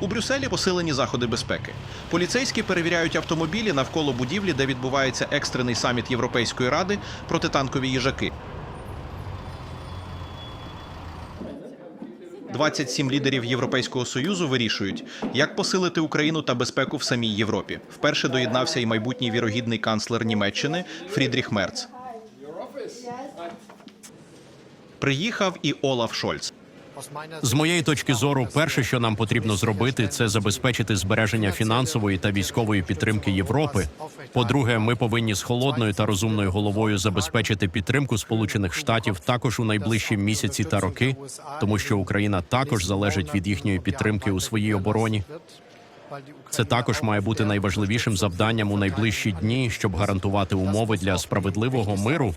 У Брюсселі посилені заходи безпеки. Поліцейські перевіряють автомобілі навколо будівлі, де відбувається екстрений саміт Європейської ради протитанкові їжаки. 27 лідерів Європейського союзу вирішують, як посилити Україну та безпеку в самій Європі. Вперше доєднався і майбутній вірогідний канцлер Німеччини Фрідріх Мерц. Приїхав і Олаф Шольц. З моєї точки зору, перше, що нам потрібно зробити, це забезпечити збереження фінансової та військової підтримки Європи. По-друге, ми повинні з холодною та розумною головою забезпечити підтримку Сполучених Штатів також у найближчі місяці та роки, тому що Україна також залежить від їхньої підтримки у своїй обороні. Це також має бути найважливішим завданням у найближчі дні, щоб гарантувати умови для справедливого миру.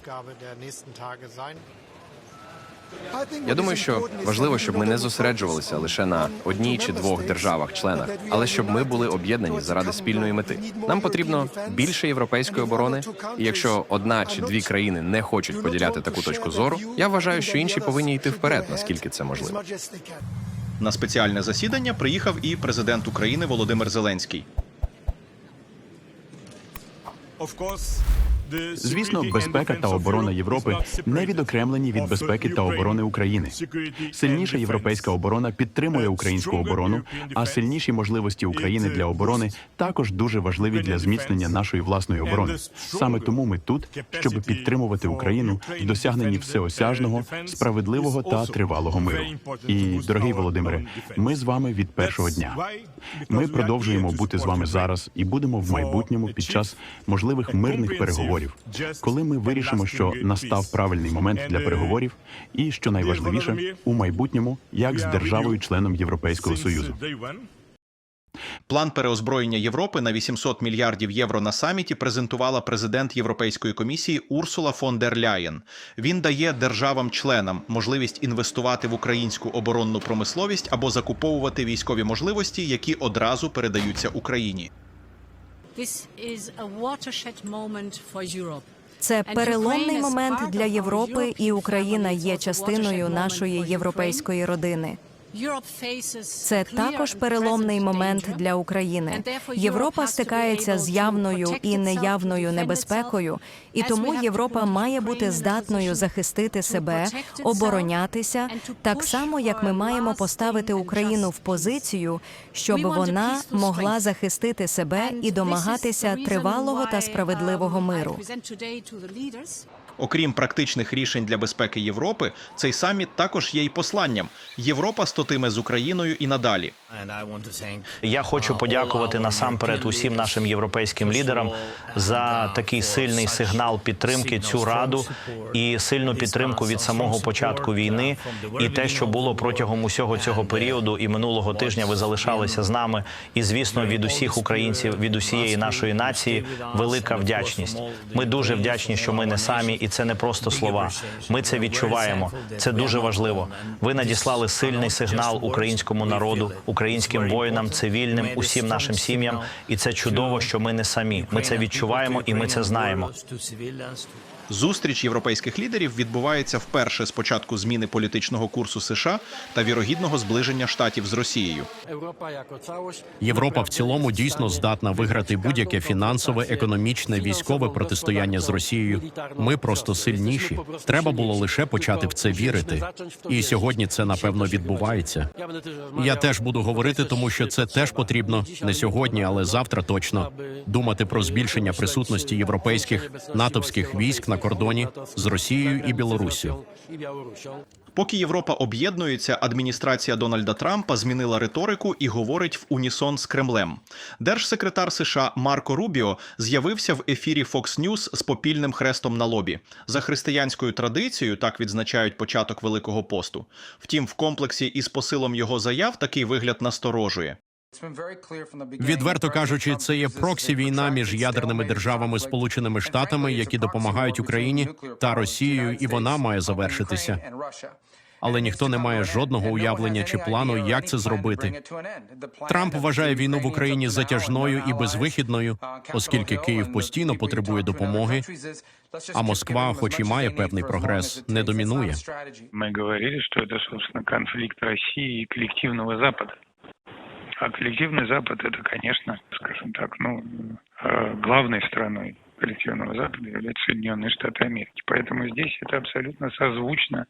Я думаю, що важливо, щоб ми не зосереджувалися лише на одній чи двох державах-членах, але щоб ми були об'єднані заради спільної мети. Нам потрібно більше європейської оборони. І якщо одна чи дві країни не хочуть поділяти таку точку зору, я вважаю, що інші повинні йти вперед, наскільки це можливо. На спеціальне засідання приїхав і президент України Володимир Зеленський. Звісно, безпека та оборона Європи не відокремлені від безпеки та оборони України. Сильніша європейська оборона підтримує українську оборону, а сильніші можливості України для оборони також дуже важливі для зміцнення нашої власної оборони. Саме тому ми тут, щоб підтримувати Україну в досягненні всеосяжного, справедливого та тривалого миру. І, дорогий Володимире, ми з вами від першого дня. Ми продовжуємо бути з вами зараз і будемо в майбутньому під час можливих мирних переговорів, коли ми вирішимо, що настав правильний момент для переговорів, і що найважливіше у майбутньому, як з державою-членом Європейського союзу. План переозброєння Європи на 800 мільярдів євро на саміті презентувала президент Європейської комісії Урсула фон дер Ляєн. Він дає державам-членам можливість інвестувати в українську оборонну промисловість або закуповувати військові можливості, які одразу передаються Україні. Це переломний момент для Європи, і Україна є частиною нашої європейської родини. Це також переломний момент для України. Європа стикається з явною і неявною небезпекою, і тому Європа має бути здатною захистити себе, оборонятися, так само як ми маємо поставити Україну в позицію, щоб вона могла захистити себе і домагатися тривалого та справедливого миру. Окрім практичних рішень для безпеки Європи, цей саміт також є й посланням. Європа стотиме з Україною і надалі. Я хочу подякувати насамперед усім нашим європейським лідерам за такий сильний сигнал підтримки цю раду і сильну підтримку від самого початку війни. І те, що було протягом усього цього періоду, і минулого тижня ви залишалися з нами. І звісно, від усіх українців, від усієї нашої нації, велика вдячність. Ми дуже вдячні, що ми не самі, і це не просто слова. Ми це відчуваємо. Це дуже важливо. Ви надіслали сильний сигнал українському народу, українським воїнам, цивільним, усім нашим сім'ям. І це чудово, що ми не самі. Ми це відчуваємо і ми це знаємо. Зустріч європейських лідерів відбувається вперше з початку зміни політичного курсу США та вірогідного зближення штатів з Росією. Європа в цілому дійсно здатна виграти будь-яке фінансове, економічне, військове протистояння з Росією. Ми просто сильніші. Треба було лише почати в це вірити. І сьогодні це напевно відбувається. Я теж буду говорити, тому що це теж потрібно не сьогодні, але завтра точно думати про збільшення присутності європейських натовських військ на кордоні з Росією і Білоруссю. Поки Європа об'єднується, адміністрація Дональда Трампа змінила риторику і говорить в унісон з Кремлем. Держсекретар США Марко Рубіо з'явився в ефірі Fox News з попільним хрестом на лобі. За християнською традицією так відзначають початок Великого посту. Втім, в комплексі із посилом його заяв такий вигляд насторожує. Відверто кажучи, це є проксі війна між ядерними державами Сполученими Штатами, які допомагають Україні та Росією, і вона має завершитися. Але ніхто не має жодного уявлення чи плану, як це зробити. Трамп вважає війну в Україні затяжною і безвихідною, оскільки Київ постійно потребує допомоги. А Москва, хоч і має певний прогрес, не домінує. Мы говорили, что это, собственно, конфликт России и коллективного Запада. А коллективный Запад это, конечно, скажем так, ну, э, главной страной коллективного Запада являются Соединенные Штаты Америки. Поэтому здесь это абсолютно созвучно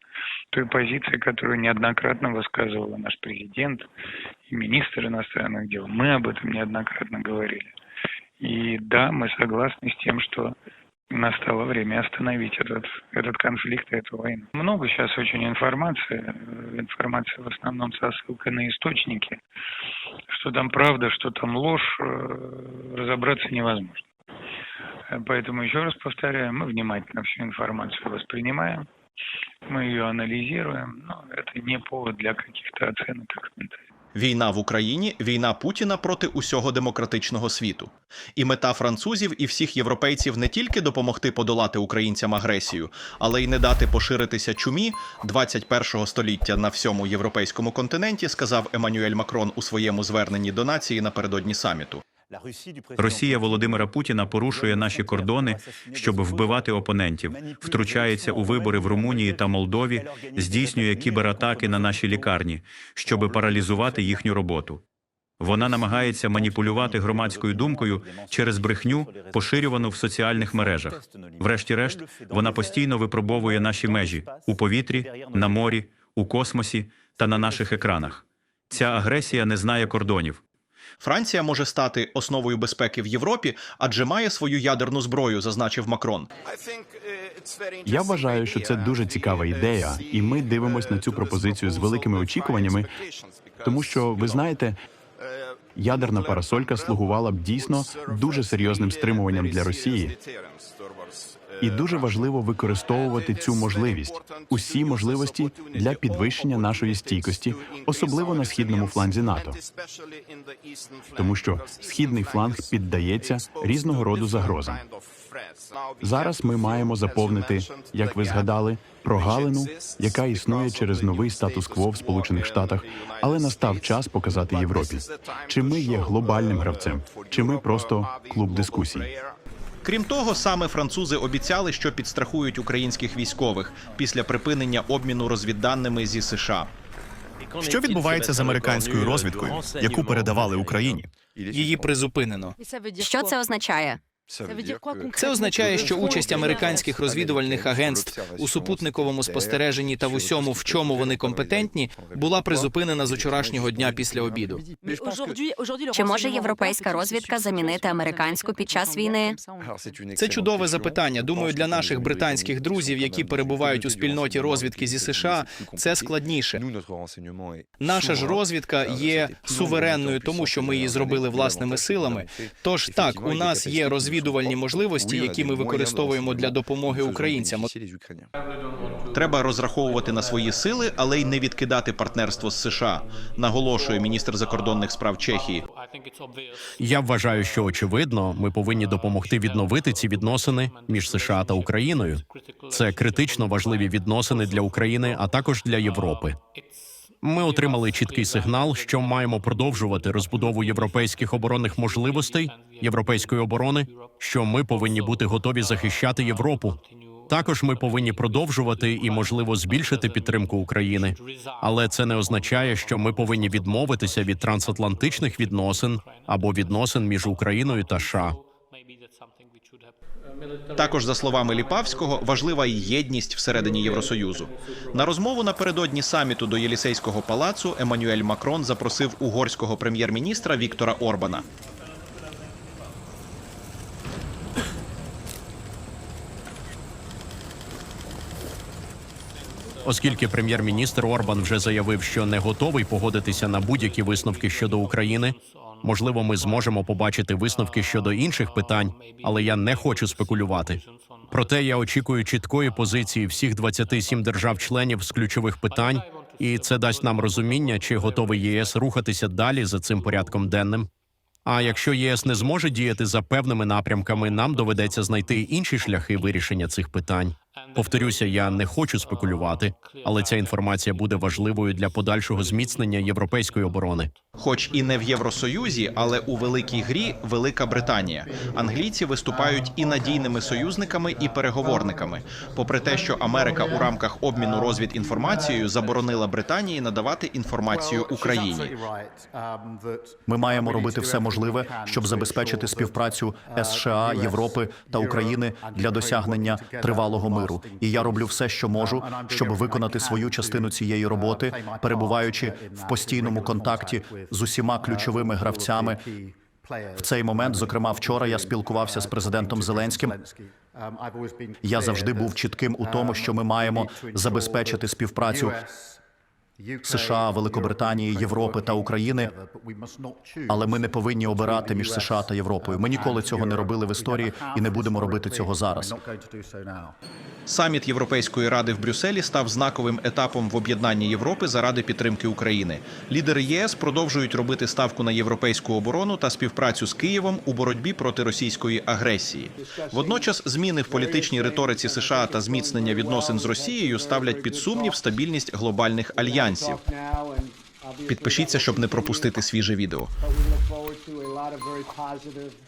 той позиции, которую неоднократно высказывал наш президент и министр иностранных дел. Мы об этом неоднократно говорили. И да, мы согласны с тем, что настало время остановить этот, этот конфликт и эту войну. Много сейчас очень информации, информация в основном со ссылкой на источники. Что там правда, что там ложь, э, разобраться невозможно. Поэтому еще раз повторяю, мы внимательно всю информацию воспринимаем, мы ее анализируем, но это не повод для каких-то оценок и комментариев. Війна в Україні війна Путіна проти усього демократичного світу. І мета французів і всіх європейців не тільки допомогти подолати українцям агресію, але й не дати поширитися чумі 21-го століття на всьому європейському континенті, сказав Еммануель Макрон у своєму зверненні до нації напередодні саміту. Росія Володимира Путіна порушує наші кордони, щоб вбивати опонентів, втручається у вибори в Румунії та Молдові, здійснює кібератаки на наші лікарні, щоб паралізувати їхню роботу. Вона намагається маніпулювати громадською думкою через брехню, поширювану в соціальних мережах. Врешті-решт, вона постійно випробовує наші межі у повітрі, на морі, у космосі та на наших екранах. Ця агресія не знає кордонів. Франція може стати основою безпеки в Європі, адже має свою ядерну зброю, зазначив Макрон. Я вважаю, що це дуже цікава ідея, і ми дивимося на цю пропозицію з великими очікуваннями, тому що ви знаєте, ядерна парасолька слугувала б дійсно дуже серйозним стримуванням для Росії. І дуже важливо використовувати цю можливість, усі можливості для підвищення нашої стійкості, особливо на східному фланзі НАТО. тому що східний фланг піддається різного роду загрозам. Зараз ми маємо заповнити, як ви згадали, прогалину, яка існує через новий статус-кво в Сполучених Штатах, але настав час показати Європі, чи ми є глобальним гравцем, чи ми просто клуб дискусій. Крім того, саме французи обіцяли, що підстрахують українських військових після припинення обміну розвідданими зі США. Що відбувається з американською розвідкою, яку передавали Україні? Її призупинено. Що це означає? Це означає, що участь американських розвідувальних агентств у супутниковому спостереженні та в усьому, в чому вони компетентні, була призупинена з учорашнього дня після обіду. Чи може європейська розвідка замінити американську під час війни? Це чудове запитання. Думаю, для наших британських друзів, які перебувають у спільноті розвідки зі США, це складніше. Наша ж розвідка є суверенною, тому що ми її зробили власними силами. Тож так, у нас є розвідувальні можливості, які ми використовуємо для допомоги українцям. Треба розраховувати на свої сили, але й не відкидати партнерство з США, наголошує міністр закордонних справ Чехії. Я вважаю, що очевидно, ми повинні допомогти відновити ці відносини між США та Україною. Це критично важливі відносини для України, а також для Європи. Ми отримали чіткий сигнал, що маємо продовжувати розбудову європейських оборонних можливостей європейської оборони, що ми повинні бути готові захищати Європу. Також ми повинні продовжувати і, можливо, збільшити підтримку України. Але це не означає, що ми повинні відмовитися від трансатлантичних відносин або відносин між Україною та США. Також, за словами Ліпавського, важлива і єдність всередині Євросоюзу. На розмову напередодні саміту до Єлісейського палацу Еммануель Макрон запросив угорського прем'єр-міністра Віктора Орбана. Оскільки прем'єр-міністр Орбан вже заявив, що не готовий погодитися на будь-які висновки щодо України. Можливо, ми зможемо побачити висновки щодо інших питань, але я не хочу спекулювати. Проте я очікую чіткої позиції всіх 27 держав-членів з ключових питань, і це дасть нам розуміння, чи готовий ЄС рухатися далі за цим порядком денним. А якщо ЄС не зможе діяти за певними напрямками, нам доведеться знайти інші шляхи вирішення цих питань. Повторюся, я не хочу спекулювати, але ця інформація буде важливою для подальшого зміцнення європейської оборони. Хоч і не в Євросоюзі, але у великій грі Велика Британія. Англійці виступають і надійними союзниками, і переговорниками. Попри те, що Америка у рамках обміну розвідінформацією заборонила Британії надавати інформацію Україні. Ми маємо робити все можливе, щоб забезпечити співпрацю США, Європи та України для досягнення тривалого миру. І я роблю все, що можу, щоб виконати свою частину цієї роботи, перебуваючи в постійному контакті з усіма ключовими гравцями. В цей момент, зокрема, вчора я спілкувався з президентом Зеленським. Я завжди був чітким у тому, що ми маємо забезпечити співпрацю США, Великобританії, Європи та України. Але ми не повинні обирати між США та Європою. Ми ніколи цього не робили в історії і не будемо робити цього зараз. Саміт Європейської ради в Брюсселі став знаковим етапом в об'єднанні Європи заради підтримки України. Лідери ЄС продовжують робити ставку на європейську оборону та співпрацю з Києвом у боротьбі проти російської агресії. Водночас, зміни в політичній риториці США та зміцнення відносин з Росією ставлять під сумнів стабільність глобальних альянсів. Підпишіться, щоб не пропустити свіже відео.